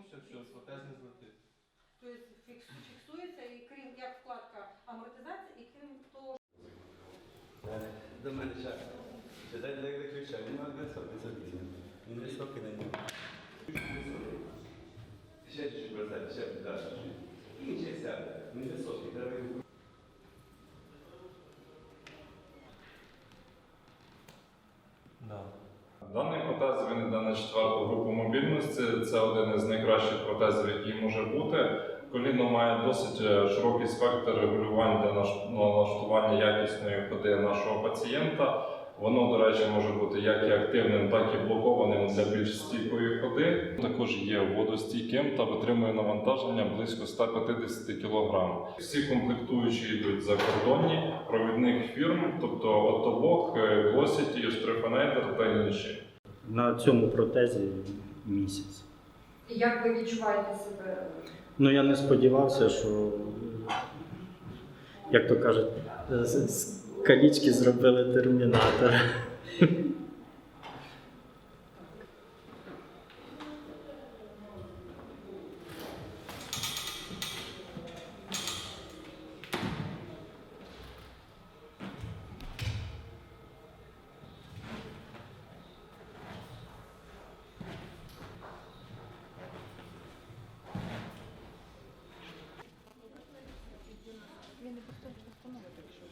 все, протезний злетить. Тобто фікс- фіксується і крім як вкладка амортизації, і крім того, До мене ще. Ще дай дай виключай. Він має високий собі. Він високий на ньому. Ще чуть-чуть бросай, ще далі. І ще сяде. Він високий, треба його. Да. Даний протез він йде на четверту групу мобільності. Це один із найкращих протезів, який може бути. Коліно має досить е, широкий спектр регулювань для налаштування якісної ходи нашого пацієнта. Воно, до речі, може бути як і активним, так і блокованим для більш стійкої ходи. Також є водостійким та витримує навантаження близько 150 кг. Всі комплектуючі йдуть закордонні провідних фірм, тобто Отобок, Glossity, Strefeneder та інші. На цьому протезі місяць. Як ви відчуваєте себе? Ну я не сподівався, що, як то кажуть, з калічки зробили термінатор. Я не поставлю постанову.